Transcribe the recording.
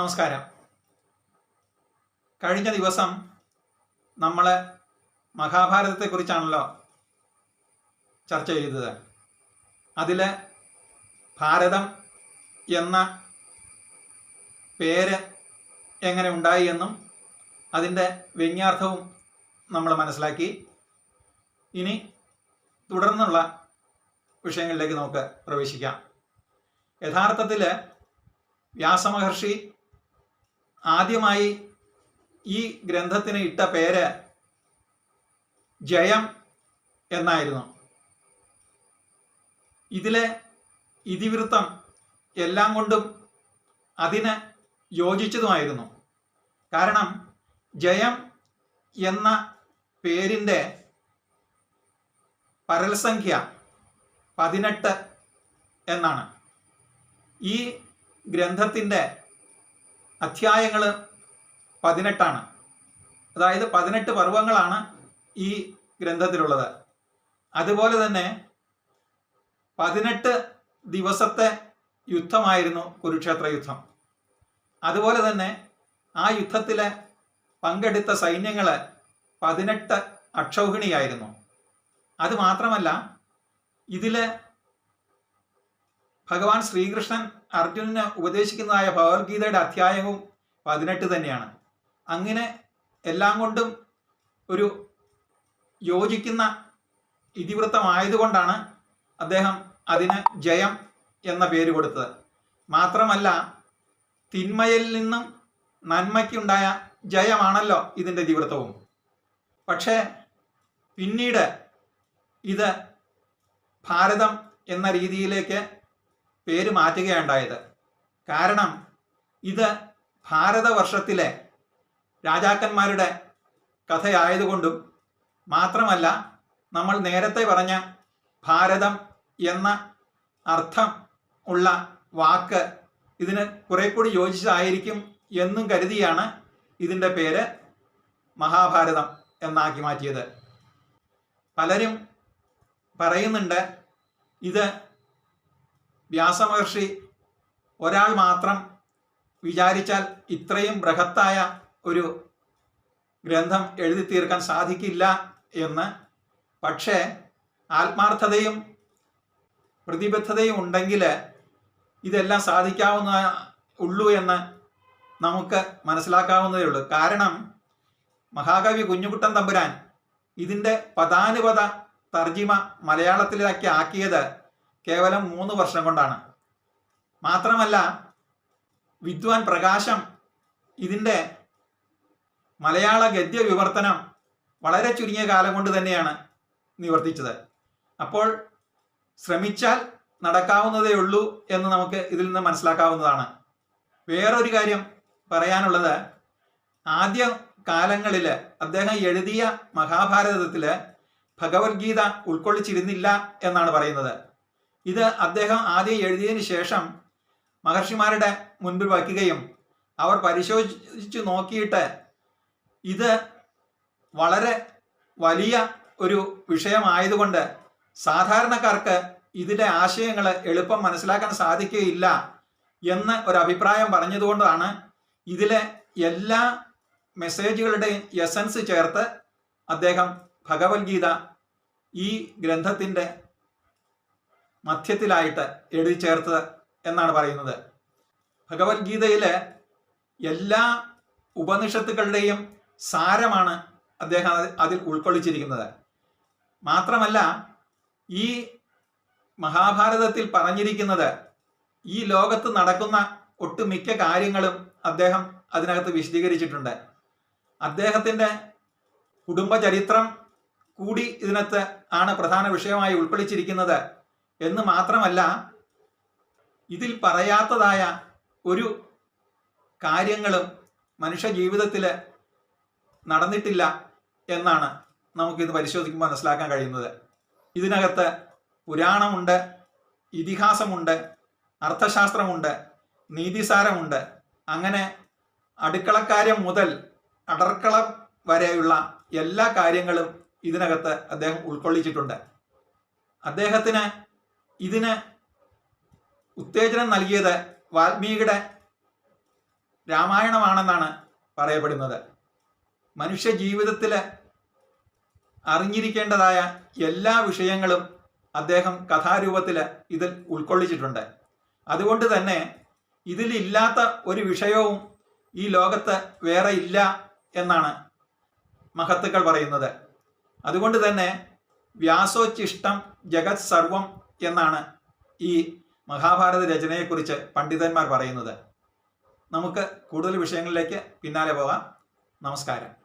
നമസ്കാരം. കഴിഞ്ഞ ദിവസം നമ്മൾ മഹാഭാരതത്തെക്കുറിച്ചാണല്ലോ ചർച്ച ചെയ്തത്. അതിൽ ഭാരതം എന്ന പേര് എങ്ങനെ ഉണ്ടായി എന്നും അതിന്റെ വ്യങ്ങ്യാർത്ഥവും നമ്മൾ മനസ്സിലാക്കി. ഇനി തുടർന്നുള്ള വിഷയങ്ങളിലേക്ക് നമുക്ക് പ്രവേശിക്കാം. യഥാർത്ഥത്തിൽ വ്യാസമഹർഷി ആദ്യമായി ഈ ഗ്രന്ഥത്തിന് ഇട്ട പേര് ജയം എന്നായിരുന്നു. ഇതിലെ ഇതിവൃത്തം എല്ലാം കൊണ്ടും അതിന് യോജിച്ചതുമായിരുന്നു. കാരണം ജയം എന്ന പേരിന്റെ പരൽസംഖ്യ പതിനെട്ട് എന്നാണ്. ഈ ഗ്രന്ഥത്തിന്റെ അധ്യായങ്ങൾ പതിനെട്ടാണ്. അതായത് പതിനെട്ട് പർവങ്ങളാണ് ഈ ഗ്രന്ഥത്തിലുള്ളത്. അതുപോലെ തന്നെ പതിനെട്ട് ദിവസത്തെ യുദ്ധമായിരുന്നു കുരുക്ഷേത്ര യുദ്ധം. അതുപോലെ തന്നെ ആ യുദ്ധത്തിൽ പങ്കെടുത്ത സൈന്യങ്ങൾ പതിനെട്ട് അക്ഷൗഹിണിയായിരുന്നു. അത് മാത്രമല്ല ഇതിൽ ഭഗവാൻ ശ്രീകൃഷ്ണൻ അർജുനന് ഉപദേശിക്കുന്നതായ ഭഗവത്ഗീതയുടെ അധ്യായവും പതിനെട്ട് തന്നെയാണ്. അങ്ങനെ എല്ലാം കൊണ്ടും ഒരു യോജിക്കുന്ന ഇതിവൃത്തമായതുകൊണ്ടാണ് അദ്ദേഹം അതിന് ജയം എന്ന പേര് കൊടുത്തത്. മാത്രമല്ല തിന്മയിൽ നിന്നും നന്മയ്ക്കുണ്ടായ ജയമാണല്ലോ ഇതിന്റെ ഇതിവൃത്തവും. പക്ഷേ പിന്നീട് ഇത് ഭാരതം എന്ന രീതിയിലേക്ക് പേര് മാറ്റുകയുണ്ടായത് കാരണം ഇത് ഭാരതവർഷത്തിലെ രാജാക്കന്മാരുടെ കഥയായതുകൊണ്ടും മാത്രമല്ല നമ്മൾ നേരത്തെ പറഞ്ഞ ഭാരതം എന്ന അർത്ഥം ഉള്ള വാക്ക് ഇതിന് കുറെ കൂടി യോജിച്ചതായിരിക്കും എന്നും കരുതിയാണ് ഇതിന്റെ പേര് മഹാഭാരതം എന്നാക്കി മാറ്റിയത്. പലരും പറയുന്നുണ്ട് ഇത് വ്യാസമഹർഷി ഒരാൾ മാത്രം വിചാരിച്ചാൽ ഇത്രയും ബൃഹത്തായ ഒരു ഗ്രന്ഥം എഴുതി തീർക്കാൻ സാധിക്കില്ല എന്ന്. പക്ഷേ ആത്മാർത്ഥതയും പ്രതിബദ്ധതയും ഉണ്ടെങ്കിൽ ഇതെല്ലാം സാധിക്കാവുന്ന ഉള്ളൂ എന്ന് നമുക്ക് മനസ്സിലാക്കാവുന്നതേ ഉള്ളൂ. കാരണം മഹാകവി കുഞ്ഞുകുട്ടൻ തമ്പുരാൻ ഇതിന്റെ പദാനുപത തർജിമ മലയാളത്തിലേക്ക് ആക്കിയത് കേവലം മൂന്ന് വർഷം കൊണ്ടാണ്. മാത്രമല്ല വിദ്വാൻ പ്രകാശം ഇതിന്റെ മലയാള ഗദ്യ വിവർത്തനം വളരെ ചുരുങ്ങിയ കാലം കൊണ്ട് തന്നെയാണ് നിവർത്തിച്ചത്. അപ്പോൾ ശ്രമിച്ചാൽ നടക്കാവുന്നതേ ഉള്ളൂ എന്ന് നമുക്ക് ഇതിൽ നിന്ന് മനസ്സിലാക്കാവുന്നതാണ്. വേറൊരു കാര്യം പറയാനുള്ളത് ആദ്യ കാലങ്ങളിൽ അദ്ദേഹം എഴുതിയ മഹാഭാരതത്തിൽ ഭഗവത്ഗീത ഉൾക്കൊള്ളിച്ചിരുന്നില്ല എന്നാണ് പറയുന്നത്. ഇത് അദ്ദേഹം ആദ്യം എഴുതിയതിന് ശേഷം മഹർഷിമാരുടെ മുൻപിൽ വയ്ക്കുകയും അവർ പരിശോധിച്ചു നോക്കിയിട്ട് ഇത് വളരെ വലിയ ഒരു വിഷയമായതുകൊണ്ട് സാധാരണക്കാർക്ക് ഇതിലെ ആശയങ്ങൾ എളുപ്പം മനസ്സിലാക്കാൻ സാധിക്കുകയില്ല എന്ന് ഒരു അഭിപ്രായം പറഞ്ഞതുകൊണ്ടാണ് ഇതിലെ എല്ലാ മെസ്സേജുകളുടെയും എസൻസ് ചേർത്ത് അദ്ദേഹം ഭഗവത്ഗീത ഈ ഗ്രന്ഥത്തിന്റെ മധ്യത്തിലായിട്ട് എഴുതി ചേർത്തത് എന്നാണ് പറയുന്നത്. ഭഗവത്ഗീതയിലെ എല്ലാ ഉപനിഷത്തുക്കളുടെയും സാരമാണ് അദ്ദേഹം അതിൽ ഉൾക്കൊള്ളിച്ചിരിക്കുന്നത്. മാത്രമല്ല ഈ മഹാഭാരതത്തിൽ പറഞ്ഞിരിക്കുന്നത് ഈ ലോകത്ത് നടക്കുന്ന ഒട്ടുമിക്ക കാര്യങ്ങളും അദ്ദേഹം അതിനകത്ത് വിശദീകരിച്ചിട്ടുണ്ട്. അദ്ദേഹത്തിന്റെ കുടുംബചരിത്രം കൂടി ഇതിനകത്ത് ആണ് പ്രധാന വിഷയമായി ഉൾക്കൊള്ളിച്ചിരിക്കുന്നത്. എന്ന് മാത്രമല്ല ഇതിൽ പറയാത്തതായ ഒരു കാര്യങ്ങളും മനുഷ്യ ജീവിതത്തിൽ നടന്നിട്ടില്ല എന്നാണ് നമുക്കിത് പരിശോധിക്കുമ്പോൾ മനസ്സിലാക്കാൻ കഴിയുന്നത്. ഇതിനകത്ത് പുരാണമുണ്ട് ഇതിഹാസമുണ്ട് അർത്ഥശാസ്ത്രമുണ്ട് നീതിസാരമുണ്ട്. അങ്ങനെ അടുക്കളക്കാര്യം മുതൽ അടർക്കളം വരെയുള്ള എല്ലാ കാര്യങ്ങളും ഇതിനകത്ത് അദ്ദേഹം ഉൾക്കൊള്ളിച്ചിട്ടുണ്ട്. അദ്ദേഹത്തിന് ഇതിന് ഉത്തേജനം നൽകിയത് വാൽമീകിയുടെ രാമായണമാണെന്നാണ് പറയപ്പെടുന്നത്. മനുഷ്യ ജീവിതത്തിൽ അറിഞ്ഞിരിക്കേണ്ടതായ എല്ലാ വിഷയങ്ങളും അദ്ദേഹം കഥാരൂപത്തിൽ ഇതിൽ ഉൾക്കൊള്ളിച്ചിട്ടുണ്ട്. അതുകൊണ്ട് തന്നെ ഇതിലില്ലാത്ത ഒരു വിഷയവും ഈ ലോകത്ത് വേറെ ഇല്ല എന്നാണ് മഹത്തുക്കൾ പറയുന്നത്. അതുകൊണ്ട് തന്നെ വ്യാസോച്ചിഷ്ടം ജഗത് സർവം എന്നാണ് ഈ മഹാഭാരത രചനയെക്കുറിച്ച് പണ്ഡിതന്മാർ പറയുന്നത്. നമുക്ക് കൂടുതൽ വിഷയങ്ങളിലേക്ക് പിന്നാലെ പോകാം. നമസ്കാരം.